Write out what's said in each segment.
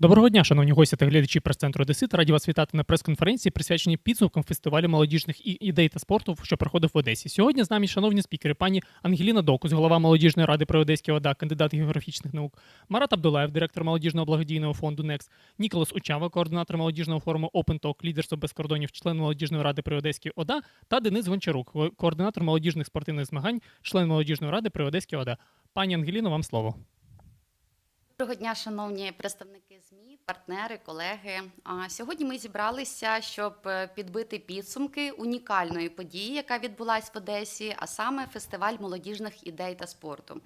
Доброго дня, шановні гості та глядачі прес-центру Одесит. Раді вас вітати на прес-конференції, присвяченій підсумкам фестивалю молодіжних ідей та спорту, що проходив в Одесі. Сьогодні з нами шановні спікери, пані Ангеліна Докус, голова молодіжної ради при Одеській ОДА, кандидат географічних наук, Марат Абдулаєв, директор молодіжного благодійного фонду «Некс», Ніколас Учава, координатор молодіжного форуму Open Talk, лідерство без кордонів, член молодіжної ради при Одеській ОДА та Денис Гончарук, координатор молодіжних спортивних змагань, член молодіжної ради при Одеській ОДА. Пані Ангеліно, вам слово. Доброго дня, шановні представники ЗМІ, партнери, колеги. Сьогодні ми зібралися, щоб е, підбити підсумки унікальної події, яка відбулась в Одесі, а саме фестиваль молодіжних ідей та спорту.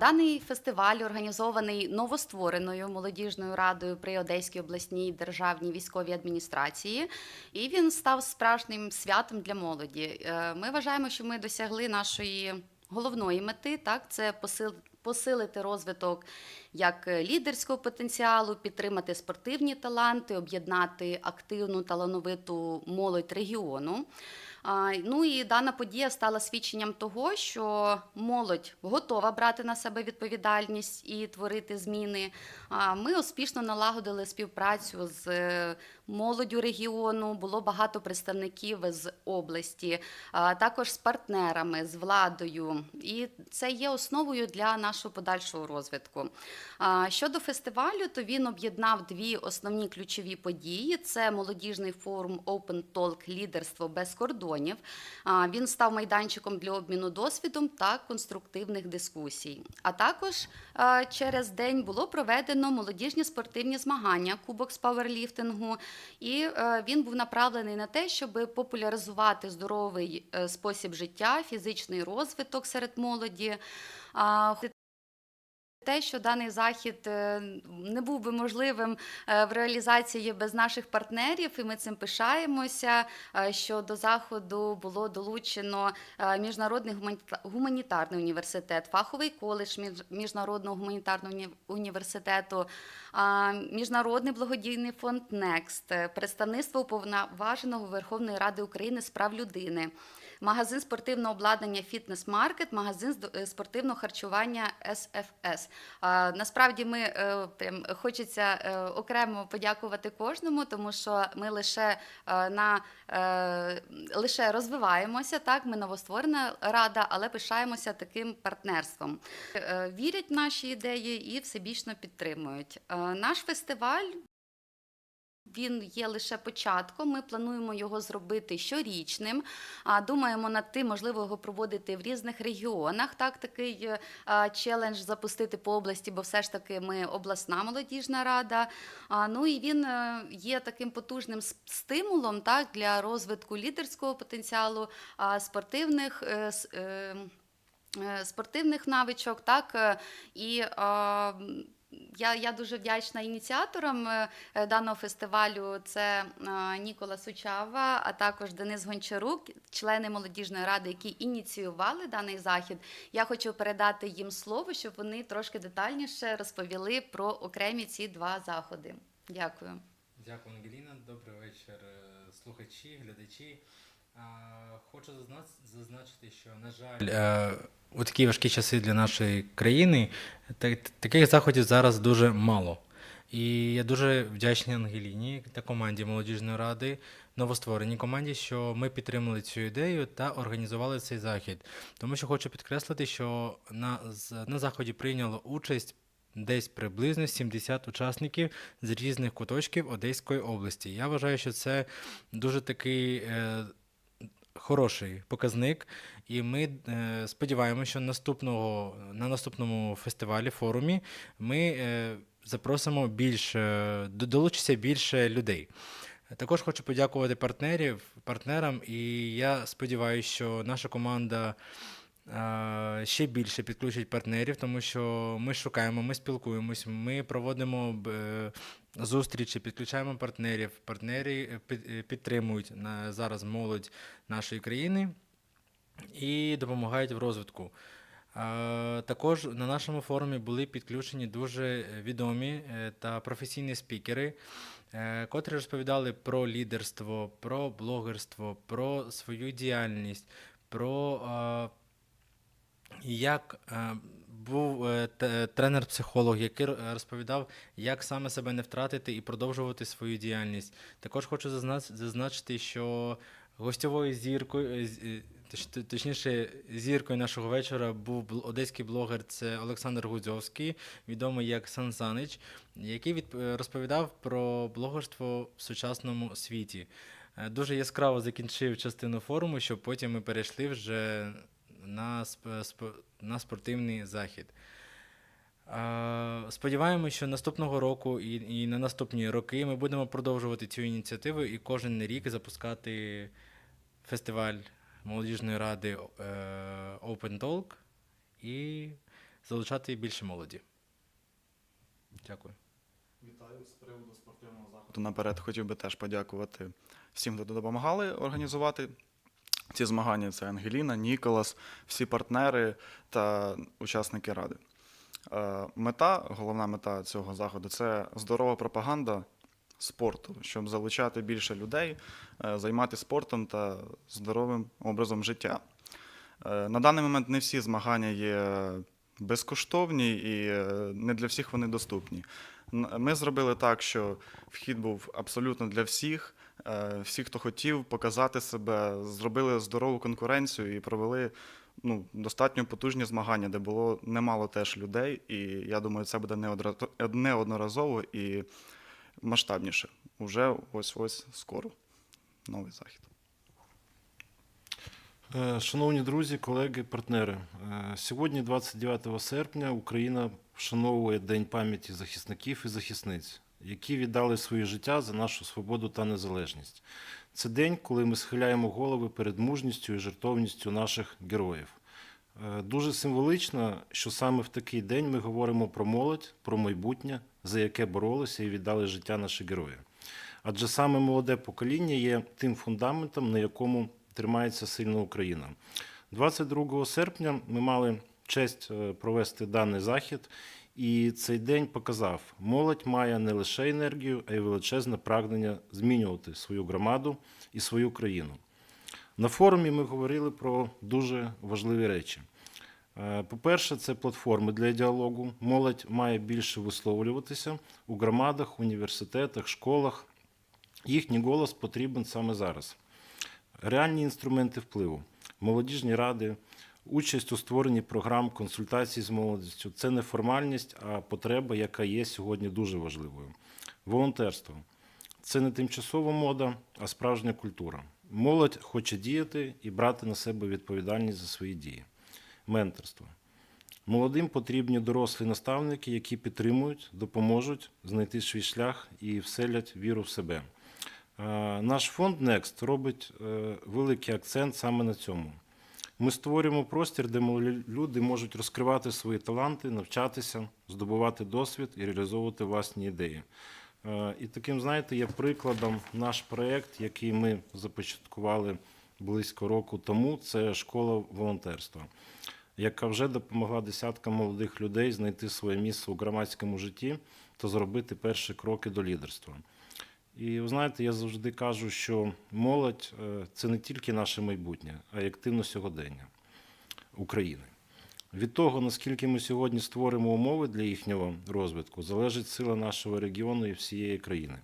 Даний фестиваль організований новоствореною молодіжною радою при Одеській обласній державній військовій адміністрації, і він став справжнім святом для молоді. Е, Ми вважаємо, що ми досягли нашої головної мети, так це. Посилити розвиток як е, лідерського потенціалу, підтримати спортивні таланти, об'єднати активну талановиту молодь регіону. Ну і дана подія стала свідченням того, що молодь готова брати на себе відповідальність і творити зміни. Ми успішно налагодили співпрацю з е, молоддю регіону. Було багато представників з області, також з партнерами, з владою. І це є основою для нашого подальшого розвитку. Щодо фестивалю, то він об'єднав дві основні ключові події: це молодіжний форум Open Talk Лідерство без кордонів. Він став майданчиком для обміну досвідом та конструктивних дискусій. А також через день було проведено молодіжні спортивні змагання Кубок з пауерліфтингу, і е, він був направлений на те, щоб популяризувати здоровий е, спосіб життя, фізичний розвиток серед молоді. Те, що даний захід е, не був би можливим е, в реалізації без наших партнерів, і ми цим пишаємося. е, Що до заходу було долучено міжнародний гуманіта- гуманітарний університет, фаховий коледж між- міжнародного гуманітарного університету, міжнародний благодійний фонд е, представництво уповноваженого Верховної Ради України з прав людини магазин спортивного обладнання Фітнес Маркет, магазин е, спортивного харчування СФС. Насправді ми е, прям хочеться е, окремо подякувати кожному, тому що ми лише на лише розвиваємося. Так, ми новостворена рада, але пишаємося таким партнерством. Вірять в наші ідеї і всебічно підтримують. Наш фестиваль він є лише початком. Ми плануємо його зробити щорічним. Думаємо над тим, можливо, його проводити в різних регіонах. Так, такий е, челендж запустити по області, бо все ж таки ми обласна молодіжна рада. Ну і він е, є таким потужним стимулом так, для розвитку лідерського потенціалу, спортивних. е, е, е, Спортивних навичок, так і я, я дуже вдячна ініціаторам е, е, даного фестивалю. Це е, Нікола Сучава, а також Денис Гончарук, члени молодіжної ради, які ініціювали даний захід. Я хочу передати їм слово, щоб вони трошки детальніше розповіли про окремі ці два заходи. Дякую. Дякую, Ангеліна. Добрий вечір, слухачі, глядачі. Хочу зазна- зазначити, що, на жаль, е, у такі важкі часи для нашої країни та- таких заходів зараз дуже мало. І я дуже вдячний Ангеліні та команді молодіжної ради, новоствореній команді, що ми підтримали цю ідею та організували цей захід. Тому що хочу підкреслити, що на, на заході прийняло участь десь приблизно 70 учасників з різних куточків Одеської області. Я вважаю, що це дуже такий е, хороший показник, і ми е, сподіваємося, що наступного, на наступному фестивалі, форумі, ми е, запросимо більше, до- долучиться більше людей. Також хочу подякувати партнерів, партнерам, і я сподіваюся, що наша команда ще більше підключить партнерів, тому що ми шукаємо, ми спілкуємось, ми проводимо е, зустрічі, підключаємо партнерів. Партнери е, під- е, підтримують зараз молодь нашої країни і допомагають в розвитку. Е, Також на нашому форумі були підключені дуже відомі е, та професійні спікери, е, котрі розповідали про лідерство, про блогерство, про свою діяльність, про е, як е, був е, тренер-психолог, який розповідав, як саме себе не втратити і продовжувати свою діяльність. Також хочу зазна- зазначити, що гостьовою зіркою, е, точніше, зіркою нашого вечора був одеський блогер це Олександр Гудзьовський, відомий як Сан Санич, який від, розповідав про блогерство в сучасному світі. Дуже яскраво закінчив частину форуму, щоб потім ми перейшли вже на, сп- сп- на спортивний захід. Сподіваємося, що наступного року і, і на наступні роки ми будемо продовжувати цю ініціативу і кожен рік запускати фестиваль молодіжної ради е, Open Talk і залучати більше молоді. Дякую. Вітаю з приводу спортивного заходу. Наперед хотів би теж подякувати всім, хто допомагали організувати ці змагання. Це Ангеліна, Ніколас, всі партнери та учасники ради. Е, Мета, головна мета цього заходу це здорова пропаганда спорту, щоб залучати більше людей, е, займатися спортом та здоровим образом життя. Е, На даний момент не всі змагання є безкоштовні і не для всіх вони доступні. Ми зробили так, що вхід був абсолютно для всіх. Е, Всі, хто хотів показати себе, зробили здорову конкуренцію і провели ну, достатньо потужні змагання, де було немало теж людей. І я думаю, це буде неодноразово і масштабніше. Уже ось ось скоро новий захід. Е, Шановні друзі, колеги, партнери, е, сьогодні, 29 серпня, Україна вшановує День пам'яті захисників і захисниць, які віддали своє життя за нашу свободу та незалежність. Це день, коли ми схиляємо голови перед мужністю і жертовністю наших героїв. Е, Дуже символічно, що саме в такий день ми говоримо про молодь, про майбутнє, за яке боролися і віддали життя наші герої. Адже саме молоде покоління є тим фундаментом, на якому тримається сильна Україна. 22 серпня ми мали честь е, провести даний захід, і цей день показав, молодь має не лише енергію, а й величезне прагнення змінювати свою громаду і свою країну. На форумі ми говорили про дуже важливі речі. Е, По-перше, це платформи для діалогу. Молодь має більше висловлюватися у громадах, університетах, школах. Їхній голос потрібен саме зараз. Реальні інструменти впливу, молодіжні ради, участь у створенні програм консультацій з молодістю це не формальність, а потреба, яка є сьогодні дуже важливою. Волонтерство це не тимчасова мода, а справжня культура. Молодь хоче діяти і брати на себе відповідальність за свої дії. Менторство. Молодим потрібні дорослі наставники, які підтримують, допоможуть знайти свій шлях і вселять віру в себе. Наш фонд Next робить е, великий акцент саме на цьому. Ми створюємо простір, де люди можуть розкривати свої таланти, навчатися, здобувати досвід і реалізовувати власні ідеї. Е, І таким, знаєте, є прикладом наш проєкт, який ми започаткували близько року тому. Це школа волонтерства, яка вже допомогла десяткам молодих людей знайти своє місце у громадському житті та зробити перші кроки до лідерства. І ви знаєте, я завжди кажу, що молодь е, це не тільки наше майбутнє, а й активно сьогодення України. Від того, наскільки ми сьогодні створимо умови для їхнього розвитку, залежить сила нашого регіону і всієї країни.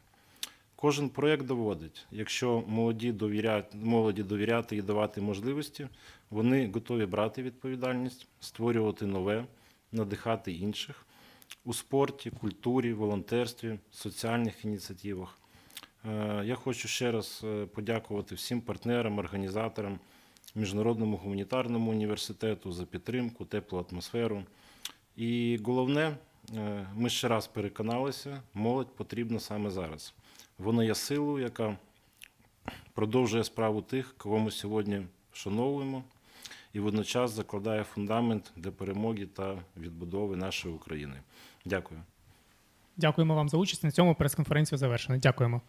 Кожен проєкт доводить, якщо молоді довіряють, молоді довіряти і давати можливості, вони готові брати відповідальність, створювати нове, надихати інших у спорті, культурі, волонтерстві, соціальних ініціативах. Е, Я хочу ще раз е, подякувати всім партнерам, організаторам, Міжнародному гуманітарному університету за підтримку, теплу атмосферу. І головне, е, ми ще раз переконалися, молодь потрібна саме зараз. Вона є силою, яка продовжує справу тих, кого ми сьогодні вшановуємо, і водночас закладає фундамент для перемоги та відбудови нашої України. Дякую. Дякуємо вам за участь. На цьому прес-конференцію завершено. Дякуємо.